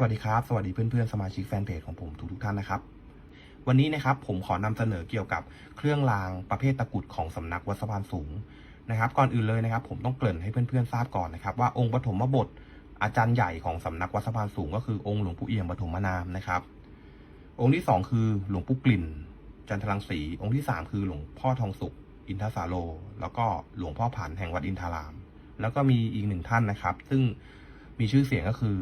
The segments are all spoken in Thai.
สวัสดีครับ สวัสดีเพื่อนๆสมาชิกแฟนเพจของผมทุกๆท่านนะครับ วันนี้นะครับผมขอนำเสนอเกี่ยวกับเครื่องรางประเภทตะกุดของสำนักวัดสะพานสูงนะครับ ก่อนอื่นเลยนะครับ ผมต้องเกริ่นให้เพื่อนๆทราบก่อนนะครับ ว่าองค์ปฐมบทอาจารย์ใหญ่ของสำนักวัดสะพานสูง ก็คือองค์หลวงปู่เอี่ยมปฐมนามนะครับ องค์ที่สองคือหลวงปู่กลิ่น จันทรังสี องค์ที่สามคือหลวงพ่อทองสุข อินทสาโล แล้วก็หลวงพ่อผันแห่งวัดอินทาราม แล้วก็มีอีกหนึ่งท่านนะครับ ซึ่งมีชื่อเสียงก็คือ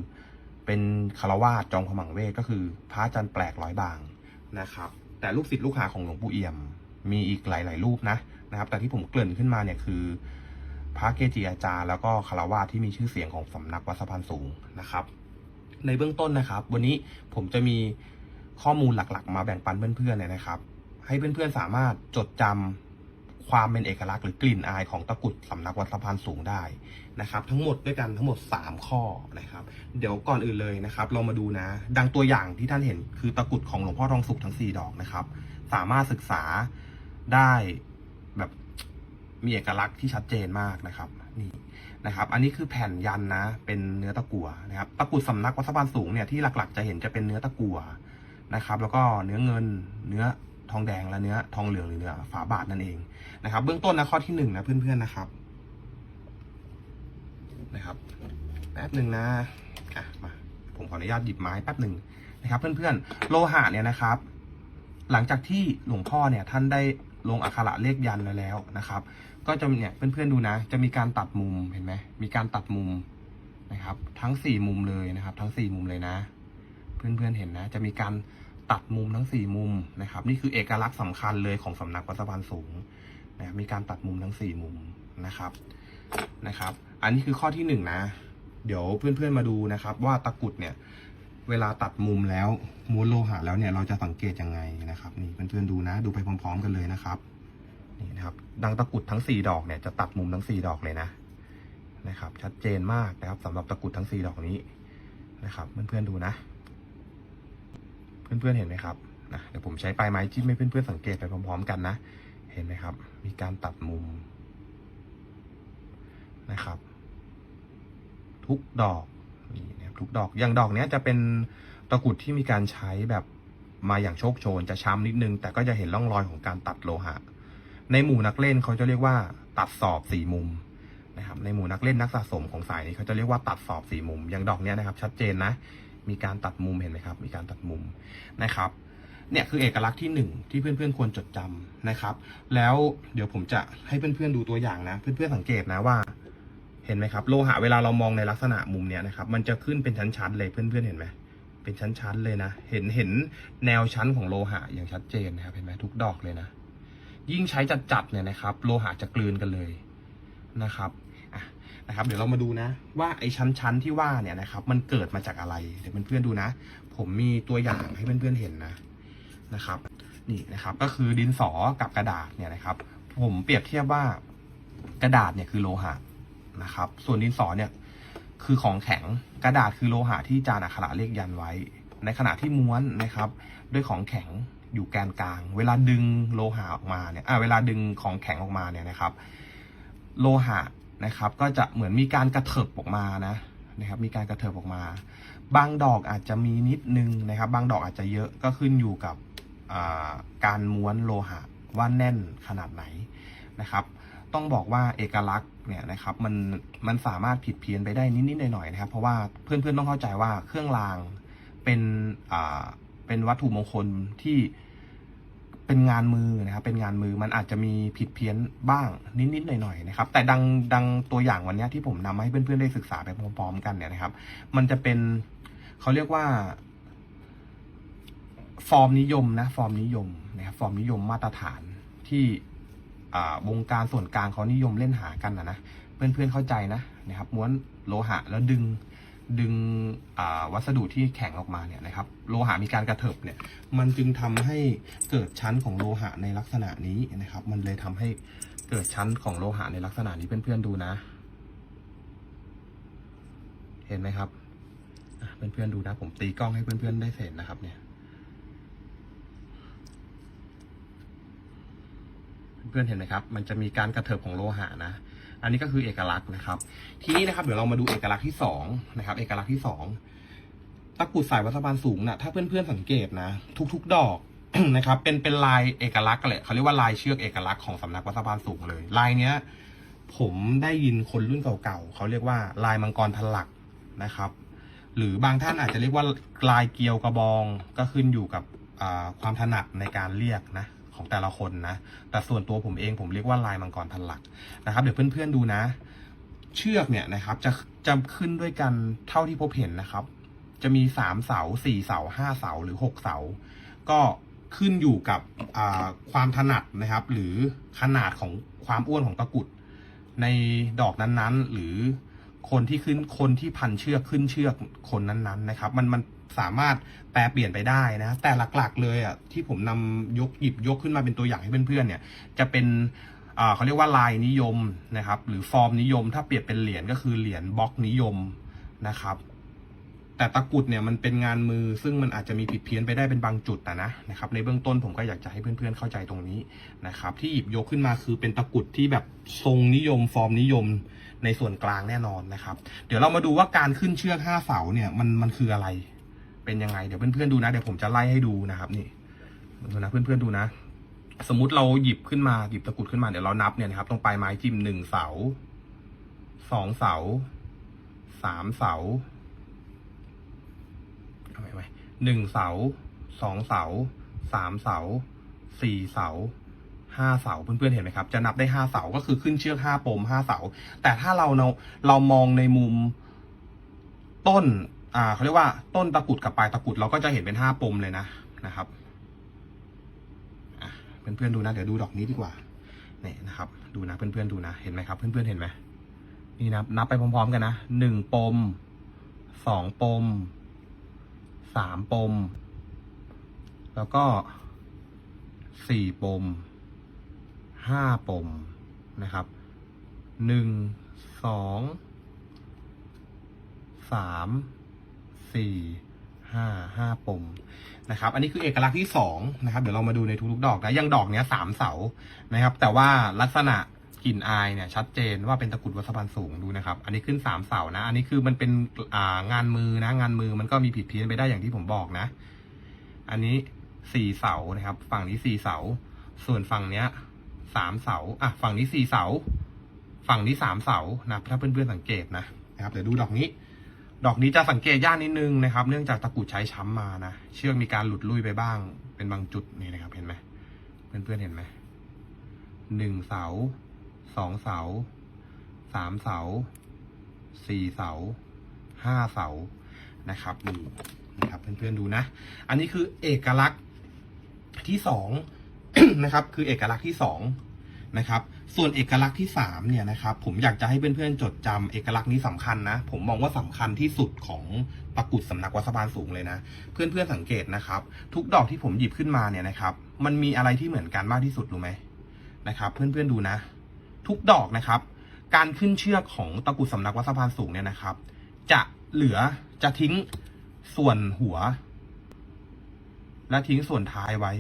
เป็นคารวาสจอมขมังเวทก็คือ พระอาจารย์แปลกร้อยบางนะครับ แต่ลูกศิษย์ลูกหาของหลวงปู่เอี่ยม มีอีกหลาย ๆ รูปนะนะครับ แต่ที่ผมเกริ่นขึ้นมาเนี่ยคือ พระเกจิอาจารย์แล้วก็คารวาสที่มีชื่อเสียงของสำนักวัดสะพานสูงนะครับ ในเบื้องต้นนะครับ วันนี้ผมจะมีข้อมูลหลัก ๆ มาแบ่งปันเพื่อนๆเนี่ยนะครับ ให้เพื่อนๆสามารถจดจำ ความเป็นเอกลักษณ์หรือกลิ่นอายของตะกุดสำนักวัดสะพานสูงได้นะครับ ทั้งหมดด้วยกันทั้งหมด 3 ข้อนะครับ เดี๋ยวก่อนอื่นเลยนะครับ เรามาดูนะ ดังตัวอย่างที่ท่านเห็นคือตะกุดของหลวงพ่อทองสุขทั้ง 4 ดอกนะครับ สามารถศึกษาได้แบบมีเอกลักษณ์ที่ชัดเจนมากนะครับนี่นะครับ อันนี้คือแผ่นยันนะ เป็นเนื้อตะกั่วนะครับ ตะกุดสำนักวัดสะพานสูงเนี่ยที่หลักๆ จะเห็นจะเป็นเนื้อตะกั่วนะครับ แล้วก็เนื้อเงินเนื้อ ทองแดงและเนื้อทองเหลืองหรือเนื้อฝาบาทนั่นเองนะครับ เบื้องต้นนะข้อที่หนึ่งนะเพื่อนๆนะครับนะครับแป๊บหนึ่งนะอะมาผมขออนุญาตหยิบไม้แป๊บหนึ่งนะครับ เพื่อนๆ โลหะเนี่ยนะครับ หลังจากที่หลวงพ่อเนี่ยท่านได้ลงอักขระเลขยันแล้วนะครับ ก็จะเนี่ยเพื่อนๆดูนะ จะมีการตัดมุมเห็นไหมมีการตัดมุมนะครับ ทั้งสี่มุมเลยนะครับ ทั้งสี่มุมเลยนะ เพื่อนๆเห็นนะ จะมีการ ตัดมุมทั้งสี่มุมนะครับ นี่คือเอกลักษณ์สำคัญเลยของสำนักวัดสะพานสูงนะครับมีการตัดมุมทั้งสี่มุมนะครับนะครับ อันนี้คือข้อที่หนึ่งนะ เดี๋ยวเพื่อนๆมาดูนะครับ ว่าตะกุดเนี่ยเวลาตัดมุมแล้วม้วนโลหะแล้วเนี่ยเราจะสังเกตยังไงนะครับนี่เพื่อนๆดูนะ ดูไปพร้อม ๆ กันเลยนะครับนี่นะครับ ดังตะกุดทั้งสี่ดอกเนี่ยจะตัดมุมทั้งสี่ดอกเลยนะนะครับ ชัดเจนมากนะครับสำหรับตะกุดทั้งสี่ดอกนี้นะครับ เพื่อนๆดูนะ เพื่อนๆเห็นไหมครับนะเดี๋ยวผมใช้ปลายไม้จิ้มให้เพื่อนๆสังเกตไปพร้อม ๆ กันนะ เห็นไหมครับ มีการตัดมุมนะครับ ทุกดอกนี่นะทุกดอกอย่างดอกเนี้ยจะเป็นตะกุดที่มีการใช้แบบมาอย่างโชคโชนจะช้ำนิดนึง แต่ก็จะเห็นร่องรอยของการตัดโลหะ ในหมู่นักเล่นเขาจะเรียกว่า ตัดสอบสี่มุมนะครับในหมู่นักเล่นนักสะสมของสายนี้เขาจะเรียกว่าตัดสอบสี่มุมอย่างดอกเนี้ยนะครับ ชัดเจนนะ มีการตัดมุมเห็นไหมครับ มีการตัดมุมนะครับ เนี่ยคือเอกลักษณ์ที่หนึ่งที่เพื่อนๆควรจดจำนะครับ แล้วเดี๋ยวผมจะให้เพื่อนๆดูตัวอย่างนะ เพื่อนๆสังเกตนะว่า เห็นไหมครับ โลหะเวลาเรามองในลักษณะมุมเนี้ยนะครับ มันจะขึ้นเป็นชั้นๆเลยเพื่อนๆเห็นไหมเป็นชั้นๆเลยนะ เห็นเห็นแนวชั้นของโลหะอย่างชัดเจนนะครับ เห็นไหมทุกดอกเลยนะ ยิ่งใช้จัดๆเนี่ยนะครับ โลหะจะกลืนกันเลยนะครับ นะครับ เดี๋ยวเรามาดูนะ ว่าไอ้ชั้นๆที่ว่าเนี่ยนะครับ มันเกิดมาจากอะไร เดี๋ยวเพื่อนๆดูนะ ผมมีตัวอย่างให้เพื่อนๆเห็นนะนะครับ นี่นะครับ ก็คือดินสอกับกระดาษเนี่ยนะครับ ผมเปรียบเทียบว่ากระดาษเนี่ยคือโลหะนะครับ ส่วนดินสอเนี่ยคือของแข็งกระดาษคือโลหะที่จานอักขระเลขยันไว้ ในขณะที่ม้วนนะครับ ด้วยของแข็งอยู่แกนกลาง เวลาดึงโลหะออกมาเนี่ยอ่าเวลาดึงของแข็งออกมาเนี่ยนะครับ โลหะ นะครับ ก็จะเหมือนมีการกระเถิบออกมานะนะครับ มีการกระเถิบออกมา บางดอกอาจจะมีนิดนึงนะครับ บางดอกอาจจะเยอะก็ขึ้นอยู่กับาการม้วนโลหะว่าแน่นขนาดไหนนะครับ ต้องบอกว่าเอกลักษณ์เนี่ยนะครับมันมันสามารถผิดเพี้ยนไปได้นิดๆหน่อยๆนะครับ เพราะว่าเพื่อนๆต้องเข้าใจว่าเครื่องรางเป็นเป็นวัตถุมงคลที่ เป็นงานมือนะครับ เป็นงานมือมันอาจจะมีผิดเพี้ยนบ้างนิดๆหน่อยๆนะครับ แต่ดังดังตัวอย่างวันนี้ที่ผมนำมาให้เพื่อนๆได้ศึกษาไปพร้อมๆกันเนี่ยนะครับ มันจะเป็นเขาเรียกว่า ฟอร์มนิยมนะ ฟอร์มนิยมนะครับฟอร์มนิยมมาตรฐานที่วงการส่วนกลางเขานิยมเล่นหากันนะนะเพื่อนๆเข้าใจนะนะครับ ม้วนโลหะแล้วดึง ดึงวัสดุที่แข็งออกมาเนี่ยนะครับโลหะมีการกระเถิบเนี่ยมันจึงทำให้เกิดชั้นของโลหะในลักษณะนี้นะครับ มันเลยทำให้เกิดชั้นของโลหะในลักษณะนี้เพื่อนๆดูนะ เห็นไหมครับเพื่อนๆดูนะ ผมตีกล้องให้เพื่อนๆได้เห็นนะครับ เนี่ยเพื่อนๆเห็นไหมครับ มันจะมีการกระเถิบของโลหะนะ อันนี้ก็คือเอกลักษณ์นะครับ ทีนี้นะครับเดี๋ยวเรามาดูเอกลักษณ์ที่สองนะครับ เอกลักษณ์ที่สองตะกุดสายวัสะพานสูงนะ่ะถ้าเพื่อนๆสังเกตนะ ทุก ๆ ดอกนะครับ เป็นเป็นลายเอกลักษณ์กันแหละเขาเรียกว่าลายเชือกเอกลักษณ์ของสำนักวัสะพานสูงเลย ลายเนี้ย ผมได้ยินคนรุ่นเก่าๆเขาเรียกว่าลายมังกรทันหลักนะครับ หรือบางท่านอาจจะเรียกว่าลายเกียวกระบองก็ขึ้นอยู่กับความถนัดในการเรียกนะ ของแต่ละคนนะ แต่ส่วนตัวผมเองผมเรียกว่าลายมังกรทันหลักนะครับ เดี๋ยวเพื่อนๆดูนะ เชือกเนี่ยนะครับ จะจะขึ้นด้วยกันเท่าที่พบเห็นนะครับ จะมีสามเสาสี่เสาห้าเสาหรือหกเสา ก็ขึ้นอยู่กับความถนัดนะครับ หรือขนาดของความอ้วนของตะกุดในดอกนั้นๆ หรือ คนที่ขึ้นคนที่พันเชือกขึ้นเชือกคนนั้นๆนะครับ มันมันสามารถแปลเปลี่ยนไปได้นะ แต่หลักๆเลยอะที่ผมนำยกหยิบยกขึ้นมาเป็นตัวอย่างให้เพื่อนๆเนี่ย จะเป็นเขาเรียกว่าลายนิยมนะครับ หรือฟอร์มนิยม ถ้าเปรียบเป็นเหรียญก็คือเหรียญบล็อกนิยมนะครับแต่ตะกุดเนี่ยมันเป็นงานมือซึ่งมันอาจจะมีผิดเพี้ยนไปได้เป็นบางจุดนะนะนะครับ ในเบื้องต้นผมก็อยากจะให้เพื่อนๆเข้าใจตรงนี้นะครับ ที่หยิบยกขึ้นมาคือเป็นตะกุดที่แบบทรงนิยม ฟอร์มนิยม ในส่วนกลางแน่นอนนะครับ เดี๋ยวเรามาดูว่าการขึ้นเชือกห้าเสาเนี่ยมันมันคืออะไร เป็นยังไง เดี๋ยวเพื่อนๆดูนะ เดี๋ยวผมจะไล่ให้ดูนะครับ นี่ดูนะเพื่อนๆดูนะ สมมุติเราหยิบขึ้นมาหยิบตะกรุดขึ้นมาเดี๋ยวเรานับเนี่ยนะครับตรงปลายไม้จิ้มหนึ่งเสาสองเสาสามเสาเอาไว้ไว้หนึ่งเสาสองเสาสามเสาสี่เสา ห้าเสาเพื่อนๆเห็นไหมครับ จะนับได้ห้าเสาก็คือขึ้นเชือกห้าปมห้าเสา แต่ถ้าเราเราเรามองในมุมต้น อ่าเขาเรียกว่าต้นตะกุดกับปลายตะกุดเราก็จะเห็นเป็นห้าปมเลยนะนะครับเพื่อนๆดูนะเดี๋ยวดูดอกนี้ดีกว่าเนี่ยนะครับ ดูนะเพื่อนๆดูนะเห็นไหมครับ เพื่อนๆเห็นไหมนี่นะนับไปพร้อมๆกันนะหนึ่งปมสองปมสามปม แล้วก็สี่ปม ห้าปมนะครับหนึ่งสองสามสี่ห้าห้าปมนะครับ อันนี้คือเอกลักษณ์ที่สองนะครับ เดี๋ยวเรามาดูในทุกๆดอกนะยังดอกเนี้ยสามเสานะครับ แต่ว่าลักษณะกลิ่นอายเนี่ยชัดเจนว่าเป็นตะกุดวัสะพานสูงดูนะครับ อันนี้ขึ้นสามเสานะ อันนี้คือมันเป็นอ่างานมือนะ งานมือมันก็มีผิดเพี้ยนไปได้อย่างที่ผมบอกนะ อันนี้สี่เสานะครับ ฝั่งนี้สี่เสา ส่วนฝั่งเนี้ย สามเสาอะฝั่งนี้สี่เสา ฝั่งนี้สามเสานะถ้าเพื่อนๆสังเกตนะนะครับเดี๋ยวดูดอกนี้ ดอกนี้จะสังเกตยากนิดนึงนะครับ เนื่องจากตะกุดใช้ช้ำมานะเชือกมีการหลุดลุยไปบ้าง เป็นบางจุดนี่นะครับเห็นไหมเพื่อนๆเห็นไหมหนึ่งเสาสองเสาสามเสาสี่เสาห้าเสานะครับนี่นะครับเพื่อนๆดูนะ อันนี้คือเอกลักษณ์ที่สอง นะครับ คือเอกลักษณ์ที่สองนะครับ ส่วนเอกลักษณ์ที่สามเนี่ยนะครับ ผมอยากจะให้เพื่อนๆจดจำเอกลักษณ์นี้สำคัญนะ ผมมองว่าสำคัญที่สุดของตะกุดสำนักวัสะพานสูงเลยนะ เพื่อนๆสังเกตนะครับ ทุกดอกที่ผมหยิบขึ้นมาเนี่ยนะครับ มันมีอะไรที่เหมือนกันมากที่สุดรู้ไหมนะครับ เพื่อนๆดูนะ ทุกดอกนะครับ การขึ้นเชือกของตะกุดสำนักวัสะพานสูงเนี่ยนะครับ จะเหลือจะทิ้งส่วนหัว และทิ้งส่วนท้ายไว้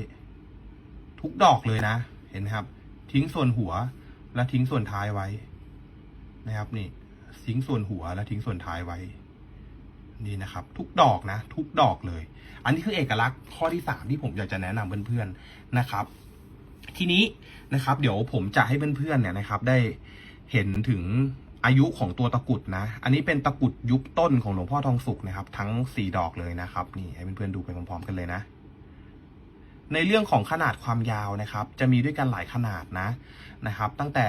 ทุกดอกเลยนะ เห็นไหมครับ ทิ้งส่วนหัวและทิ้งส่วนท้ายไว้ นะครับนี่ ทิ้งส่วนหัวและทิ้งส่วนท้ายไว้ นี่นะครับ ทุกดอกนะ ทุกดอกเลย อันนี้คือเอกลักษณ์ข้อที่สามที่ผมอยากจะแนะนำเพื่อนๆนะครับ ทีนี้นะครับ เดี๋ยวผมจะให้เพื่อนๆเนี่ยนะครับ ได้เห็นถึงอายุของตัวตะกุดนะ อันนี้เป็นตะกุดยุคต้นของหลวงพ่อทองสุกนะครับ ทั้งสี่ดอกเลยนะครับ นี่ให้เพื่อนๆดูไปพร้อมๆกันเลยนะ ในเรื่องของขนาดความยาวนะครับ จะมีด้วยกันหลายขนาดนะนะครับ ตั้งแต่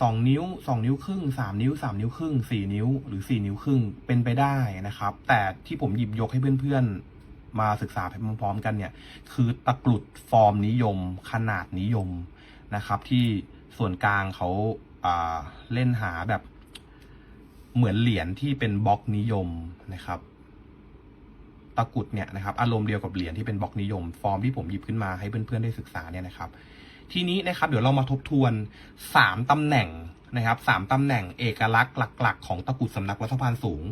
สองนิ้วสองนิ้วครึ่งสามนิ้วสามนิ้วครึ่งสี่นิ้ว หรือสี่นิ้วครึ่งเป็นไปได้นะครับ แต่ที่ผมหยิบยกให้เพื่อนๆ มาศึกษาไปพร้อมๆกันเนี่ยคือตะกรุดฟอร์มนิยม ขนาดนิยมนะครับ ที่ส่วนกลางเขาอ่าเล่นหาแบบเหมือนเหรียญที่เป็นบล็อกนิยมนะครับ ตะกุดเนี่ยนะครับอารมณ์เดียวกับเหรียญที่เป็นบล็อกนิยม ฟอร์มที่ผมหยิบขึ้นมาให้เพื่อนๆได้ศึกษาเนี่ยนะครับ ทีนี้นะครับเดี๋ยวเรามาทบทวนสามตำแหน่งนะครับสามตำแหน่งเอกลักษณ์หลัก ๆ ของตะกุดสำนักวัดสะพานสูง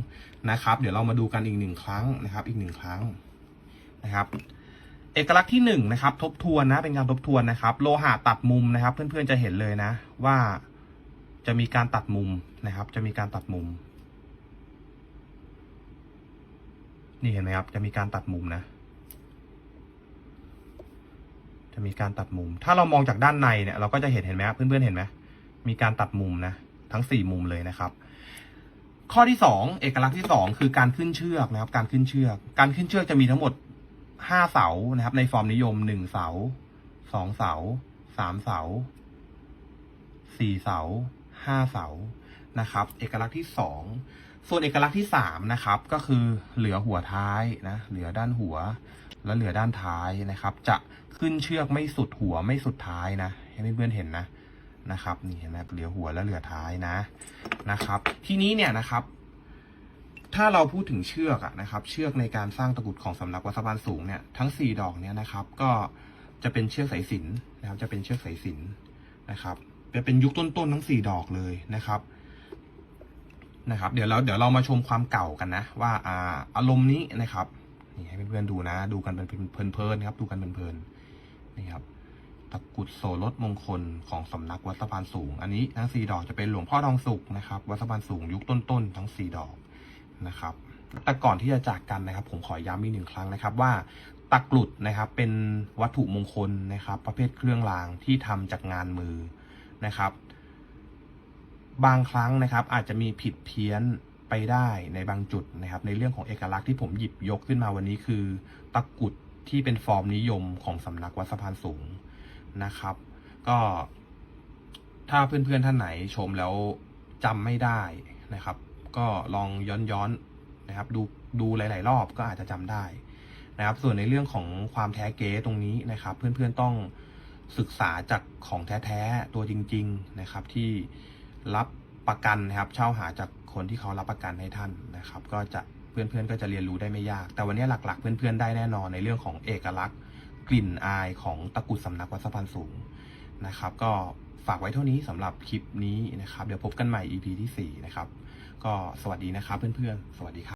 นะครับ เดี๋ยวเรามาดูกันอีกหนึ่งครั้งนะครับ อีกหนึ่งครั้งนะครับ เอกลักษณ์ที่หนึ่งนะครับ ทบทวนนะ เป็นการทบทวนนะครับ โลหะตัดมุมนะครับ เพื่อนๆจะเห็นเลยนะ ว่าจะมีการตัดมุมนะครับ จะมีการตัดมุม นี่เห็นไหมครับ จะมีการตัดมุมนะ จะมีการตัดมุม ถ้าเรามองจากด้านในเนี่ย เราก็จะเห็นเห็นไหมครับเพื่อนๆเห็นไหมมีการตัดมุมนะ ทั้งสี่มุมเลยนะครับ ข้อที่สองเอกลักษณ์ที่สองคือการขึ้นเชือกนะครับ การขึ้นเชือก การขึ้นเชือกจะมีทั้งหมดห้าเสานะครับ ในฟอร์มนิยมหนึ่งเสาสองเสาสามเสาสี่เสาห้าเสานะครับ เอกลักษณ์ที่สอง ส่วนเอกลักษณ์ที่สามนะครับ ก็คือเหลือหัวท้ายนะ เหลือด้านหัว และเหลือด้านท้ายนะครับ จะขึ้นเชือกไม่สุดหัวไม่สุดท้ายนะ ให้เพื่อนๆเห็นนะนะครับ นี่เห็นไหมเหลือหัวและเหลือท้ายนะนะครับ ทีนี้เนี่ยนะครับ ถ้าเราพูดถึงเชือกอะนะครับ เชือกในการสร้างตะกุดของสำนักวัสะพานสูงเนี่ยทั้งสี่ดอกเนี่ยนะครับ ก็จะเป็นเชือกสายสิญนนะครับ จะเป็นเชือกสายสิญจนนะครับจะเป็นยุคต้นๆทั้งสี่ดอกเลยนะครับ นะครับ เดี๋ยวเราเดี๋ยวเรามาชมความเก่ากันนะ ว่าอ่าอารมณ์นี้นะครับนี่ให้เพื่อนๆดูนะ ดูกันเป็นเพลินๆนะครับ ดูกันเพลินๆนี่ครับตะกุดโสรถมงคลของสำนักวัดสะพานสูง อันนี้ทั้งสี่ดอกจะเป็นหลวงพ่อทองสุกนะครับวัดสะพานสูงยุคต้นๆทั้งสี่ดอกนะครับแต่ก่อนที่จะจากกันนะครับ ผมขอย้ำอีกหนึ่งครั้งนะครับว่าตะกรุดนะครับ เป็นวัตถุมงคลนะครับ ประเภทเครื่องรางที่ทำจากงานมือนะครับ บางครั้งนะครับอาจจะมีผิดเพี้ยนไปได้ในบางจุดนะครับ ในเรื่องของเอกลักษณ์ที่ผมหยิบยกขึ้นมาวันนี้คือตะกุดที่เป็นฟอร์มนิยมของสำนักวัดสะพานสูงนะครับ ก็ถ้าเพื่อนๆท่านไหนชมแล้วจำไม่ได้นะครับ ก็ลองย้อนย้อนๆนะครับ ดูดูหลาย ๆ รอบก็อาจจะจำได้นะครับ ส่วนในเรื่องของความแท้เก๊ตรงนี้นะครับ เพื่อนๆต้องศึกษาจากของแท้ๆตัวจริง ๆ นะครับที่ รับประกันนะครับเช่าหาจากคนที่เขารับประกันให้ท่านนะครับ ก็จะเพื่อนๆก็จะเรียนรู้ได้ไม่ยาก แต่วันนี้หลักๆ เพื่อนๆได้แน่นอนในเรื่องของเอกลักษณ์ กลิ่นอายของตะกุดสำนักวัดสะพานสูงนะครับ ก็ฝากไว้เท่านี้สำหรับคลิปนี้นะครับ เดี๋ยวพบกันใหม่ EP ที่4นะครับก็สวัสดีนะครับเพื่อนๆ สวัสดีครับ